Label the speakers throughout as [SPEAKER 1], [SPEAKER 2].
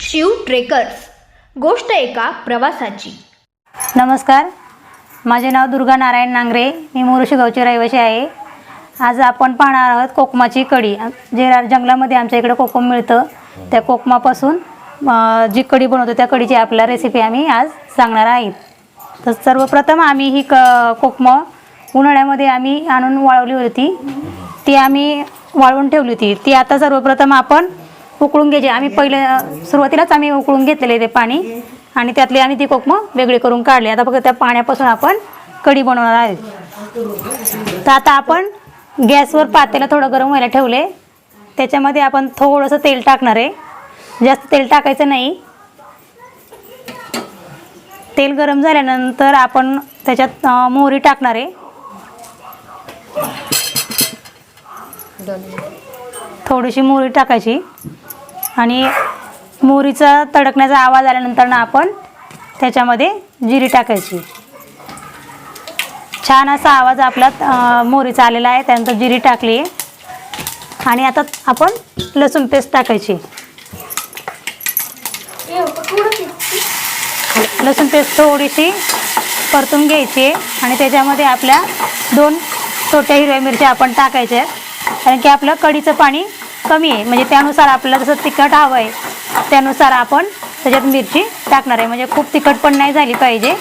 [SPEAKER 1] Shiv trekkers. गोष्ट एका प्रवासाची.
[SPEAKER 2] नमस्कार. माझे नाव दुर्गा नारायण नांगरे. मी मोरुशी गावची रहिवाशी आहे. आज आपण पाहणार आहोत कोकमाची कढी जे रा- जंगलामध्ये आमच्या इकडे कोकम मिळतं त्या कोकमापासून जी कढी बनवतो त्या कढीची आपल्या रेसिपी आम्ही आज सांगणार आहेत. तर सर्वप्रथम आम्ही ही क कोकमं उन्हाळ्यामध्ये आम्ही आणून वाळवली होती. ती आम्ही वाळवून ठेवली होती. ती आता सर्वप्रथम आपण उकळून घ्यायचे. आम्ही पहिले सुरुवातीलाच आम्ही उकळून घेतलेले ते पाणी. आणि त्यातली आम्ही ती कोकमं वेगळी करून काढली. आता फक्त त्या पाण्यापासून आपण कढी बनवणार आहे तर आता आपण गॅसवर पातेला थोडं गरम व्हायला ठेवले. त्याच्यामध्ये आपण थोडंसं तेल टाकणार आहे. जास्त तेल टाकायचं नाही. तेल गरम झाल्यानंतर आपण त्याच्यात मोहरी टाकणार आहे. थोडीशी मोहरी टाकायची. आणि मोहरीचा तडकण्याचा आवाज आल्यानंतर ना आपण त्याच्यामध्ये जिरी टाकायची. छान असा आवाज आपला मोहरीचा आलेला आहे. त्यानंतर जिरी टाकली. आणि आता आपण लसूण पेस्ट टाकायची. लसूण पेस्ट थोडीशी परतून घ्यायची. आणि त्याच्यामध्ये आपल्या दोन छोट्या हिरव्या मिरच्या आपण टाकायच्या कारण की आपलं कढीचं पाणी कमी आहे म्हणजे त्यानुसार आपल्याला जसं तिखट हवं आहे त्यानुसार आपण त्याच्यात मिरची टाकणार आहे म्हणजे खूप तिखट पण नाही झाली पाहिजे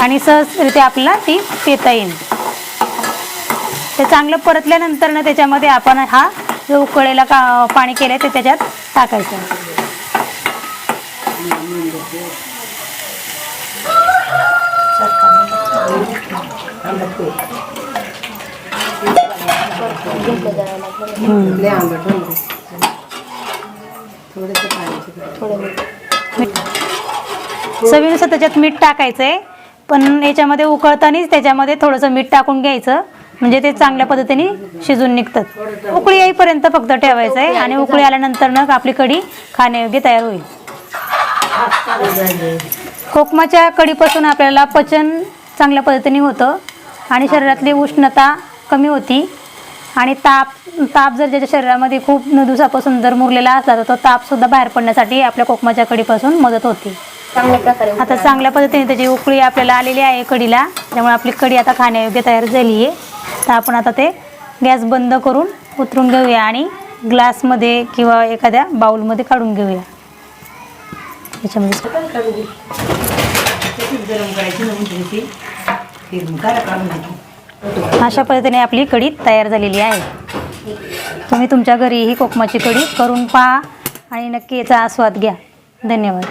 [SPEAKER 2] आणि सहजरित्या आपल्याला ती पिता येईल ते चांगलं परतल्यानंतर ना त्याच्यामध्ये आपण हा जो उकळलेला का पाणी केलं आहे ते त्याच्यात टाकायचं
[SPEAKER 3] लय आंबट होईल थोडंसं
[SPEAKER 2] चवीनुसार त्याच्यात मीठ टाकायचं आहे पण याच्यामध्ये उकळतानाच त्याच्यामध्ये थोडंसं मीठ टाकून घ्यायचं. म्हणजे ते चांगल्या पद्धतीने शिजून निघतात. उकळी येईपर्यंत फक्त ठेवायचं आहे आणि उकळी आल्यानंतर ना आपली कढी खाण्यायोग्य तयार होईल. कोकमाच्या कढीपासून आपल्याला पचन चांगल्या पद्धतीने होतं आणि शरीरातली उष्णता कमी होती. आणि ताप ताप जर ज्याच्या शरीरामध्ये खूप न दिवसापासून जर मुरलेला असला तर तो तापसुद्धा बाहेर पडण्यासाठी आपल्या कोकमाच्या कढीपासून मदत होती.
[SPEAKER 1] चांगल्या प्रकारे
[SPEAKER 2] आता चांगल्या पद्धतीने त्याची उकळी आपल्याला आलेली आहे कढीला त्यामुळे आपली कढी आता खाण्यायोग्य तयार झाली आहे तर आपण आता ते गॅस बंद करून उतरून घेऊया आणि ग्लासमध्ये किंवा एखाद्या बाउलमध्ये काढून घेऊया. त्याच्यामध्ये अशा पद्धतीने आपली कढी तयार झालेली आहे. तुम्ही तुमच्या घरी ही कोकमाची कढी करून पहा आणि नक्की याचा आस्वाद घ्या. धन्यवाद.